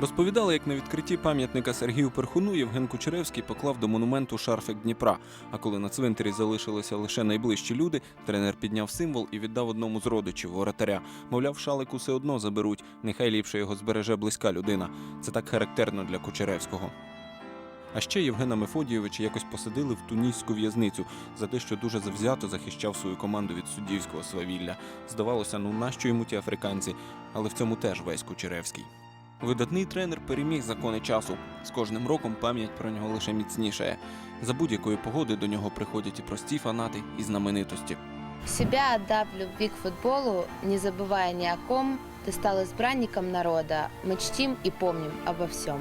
Розповідали, як на відкритті пам'ятника Сергію Перхуну Євген Кучеревський поклав до монументу шарфик Дніпра. А коли на цвинтарі залишилися лише найближчі люди, тренер підняв символ і віддав одному з родичів воротаря. Мовляв, шалик усе одно заберуть. Нехай ліпше його збереже близька людина. Це так характерно для Кучеревського. А ще Євгена Мефодійовича якось посадили в тунійську в'язницю за те, що дуже завзято захищав свою команду від суддівського свавілля. Здавалося, ну нащо йому ті африканці, але в цьому теж весь Кучеревський. Видатний тренер переміг закони часу. З кожним роком пам'ять про нього лише міцнішає. За будь-якої погоди до нього приходять і прості фанати, і знаменитості. Себя отдав любви к футболу, не забывая ни о ком, ты стал избранником народа. Мы чтим и помним обо всем.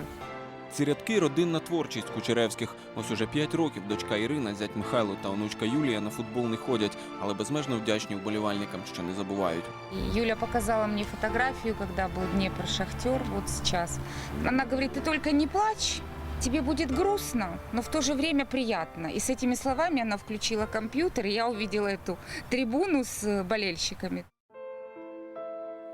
Ці рядки родинна творчість Кучеревських. Ось уже п'ять років дочка Ірина, зять Михайло та онучка Юлія на футбол не ходять, але безмежно вдячні вболівальникам, що не забувають. И Юля показала мне фотографию, когда был Днепр Шахтер, вот сейчас. Она говорит, ты только не плачь, тебе будет грустно, но в то же время приятно. И с этими словами она включила компьютер, и я увидела эту трибуну с э, болельщиками.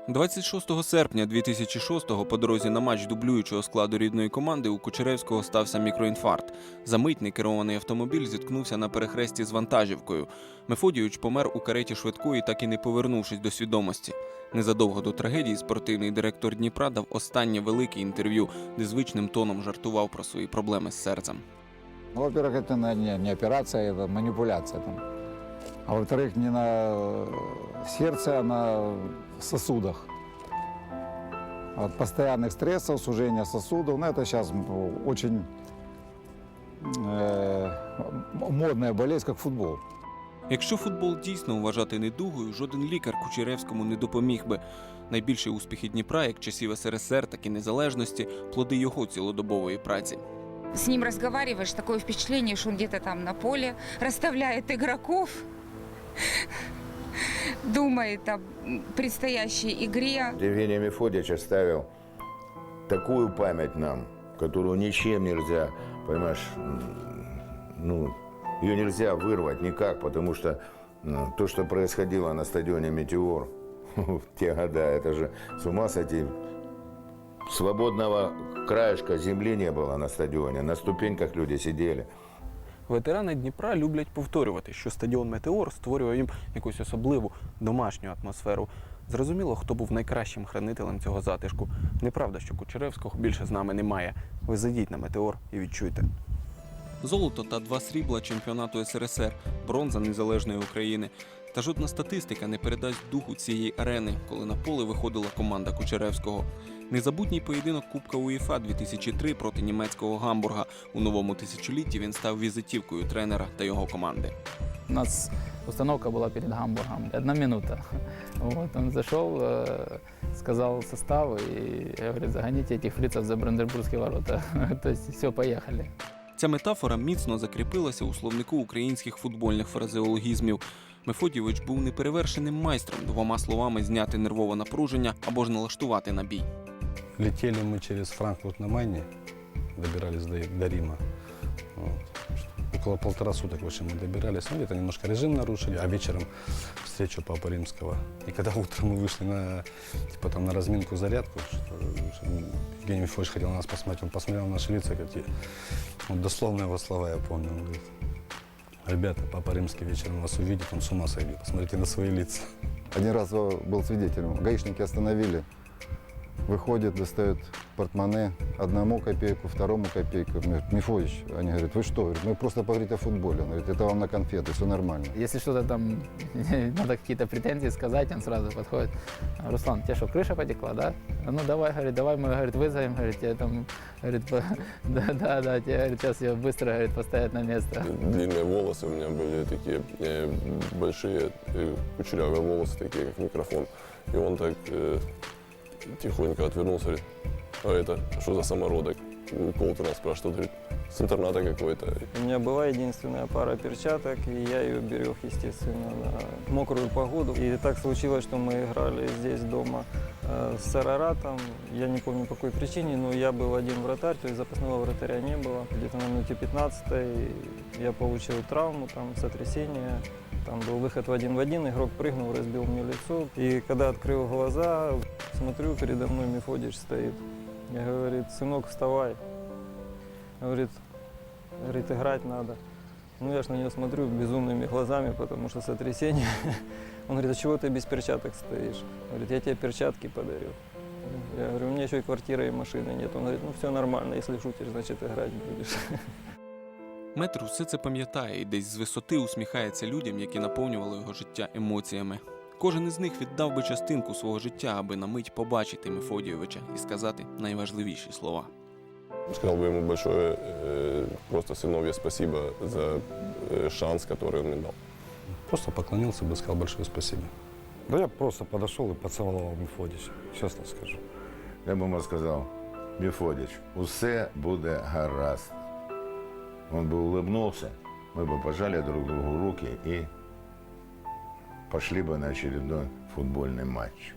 26 серпня 2006-го по дорозі на матч дублюючого складу рідної команди у Кучеревського стався мікроінфаркт. За мить некерований автомобіль зіткнувся на перехресті з вантажівкою. Мефодійович помер у кареті швидкої, так і не повернувшись до свідомості. Незадовго до трагедії спортивний директор Дніпра дав останнє велике інтерв'ю, де звичним тоном жартував про свої проблеми з серцем. Ну, во-первых, это на- не, не операция, это манипуляция. Там. А во-вторых, не на э, сердце, а на сосудах. От постоянных стрессов, сужения сосудов, ну, это сейчас очень э, м- модная болезнь, как футбол. Якщо футбол дійсно вважати недугою, жоден лікар Кучеревському не допоміг би. Найбільші успіхи Дніпра, як часів СРСР, так і незалежності, плоди його цілодобової праці. С ним разговариваешь, такое впечатление, что он где-то там на поле расставляет игроков, Думает о предстоящей игре. Евгений Мефодьевич оставил такую память нам, которую ничем нельзя, понимаешь, ну, ее нельзя вырвать никак, потому что ну, то, что происходило на стадионе «Метеор» в те года, это же с ума сойти. Свободного краешка земли не было на стадионе, на ступеньках люди сидели. Ветерани Дніпра люблять повторювати, що стадіон Метеор створює їм якусь особливу домашню атмосферу. Зрозуміло, хто був найкращим хранителем цього затишку. Неправда, що Кучеревського більше з нами немає. Ви зайдіть на Метеор і відчуйте. Золото та два срібла чемпіонату СРСР, бронза незалежної України. Та жодна статистика не передасть духу цієї арени, коли на поле виходила команда Кучеревського. Незабутній поєдинок Кубка УЄФА 2003 проти німецького Гамбурга. У новому тисячолітті він став візитівкою тренера та його команди. У нас установка была перед Гамбургом. Одна минута. Вот, он зашел, э, сказал состав и говорит, загоните этих фрицев за Бранденбургские ворота. То есть все, поехали. Ця метафора міцно закріпилася у словнику українських футбольних фразеологізмів. Мефодійович був неперевершеним майстром двома словами зняти нервове напруження або ж налаштувати на бій. Летели мы через Франкфурт на Майне, добирались до, до Рима. Вот. Около полтора суток в общем, мы добирались. Ну, где-то немножко режим нарушили, а вечером встречу Папы Римского. И когда утром мы вышли на, типа, там, на разминку, зарядку, что, что Евгений Михайлович хотел на нас посмотреть, он посмотрел на наши лица, говорит, вот дословно его слова я помню. Он говорит, ребята, Папа Римский вечером вас увидит, он с ума сойдет, посмотрите на свои лица. Один раз был свидетелем. Гаишники остановили. Выходит, достает портмоне, одному копейку, второму копейку. Говорит, Мефодич, они говорят, вы что? Говорит, мы просто поговорить о футболе. Он говорит, это вам на конфеты, все нормально. Если что-то там, надо какие-то претензии сказать, он сразу подходит. Руслан, тебе что, крыша потекла, да? «А Ну давай, говорит, давай мы, говорит, вызовем, говорит, тебе там, говорит, по- да, да, да, тебе, говорит, сейчас ее быстро, говорит, поставят на место. Длинные волосы у меня были такие э, большие, э, кучерявые волосы, такие как микрофон. И он так э, тихонько отвернулся, говорит, а это что за самородок? У Колтона спрашивает, говорит, с интерната какой-то. У меня была единственная пара перчаток, и я ее берег, естественно, на мокрую погоду. И так случилось, что мы играли здесь дома э, с Араратом. Я не помню по какой причине, но я был один вратарь, то есть запасного вратаря не было. Где-то на минуте 15 я получил травму, там, сотрясение. Там был выход в один в один, игрок прыгнул, разбил мне лицо. И когда открыл глаза, смотрю, передо мной Мефодич стоит. Я говорит, сынок, вставай. Говорит, говорит, играть надо. Ну, я ж на него смотрю безумными глазами, потому что сотрясение. Он говорит, а чего ты без перчаток стоишь? Говорит, я тебе перчатки подарю. Я говорю, у меня еще и квартиры, и машины нет. Он говорит, ну все нормально, если шутишь, значит играть будешь. Метр усе це пам'ятає і десь з висоти усміхається людям, які наповнювали його життя емоціями. Кожен із них віддав би частинку свого життя, аби на мить побачити Мефодійовича і сказати найважливіші слова. Сказал бы ему большое э, просто сыновья спасибо за э, шанс, который он мне дал. Просто поклонился бы, сказал большое спасибо. Да я просто подошел и поцеловал Мефодича, честно скажу. Я б йому сказав, Мефодич, усе буде гаразд. Он бы улыбнулся, мы бы пожали друг другу руки и пошли бы на очередной футбольный матч.